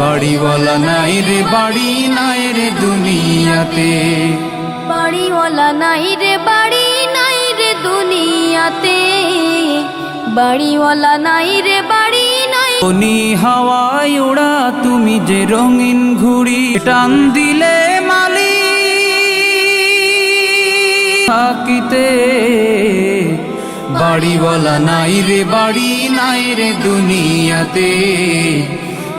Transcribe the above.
বাড়িওয়ালা নাই রে বাড়ি নাই রে দুনিয়াতে। বাড়িওয়ালা নাই রে বাড়ি নাই রে দুনিয়াতে। বাড়িওয়ালা নাই রে বাড়ি নাই উনি হাওয়ায় ওড়া তুমি যে রঙিন ঘুড়ি টান দিলে মালি থাকিতে বাড়িওয়ালা নাই রে বাড়ি নাই রে দুনিয়াতে।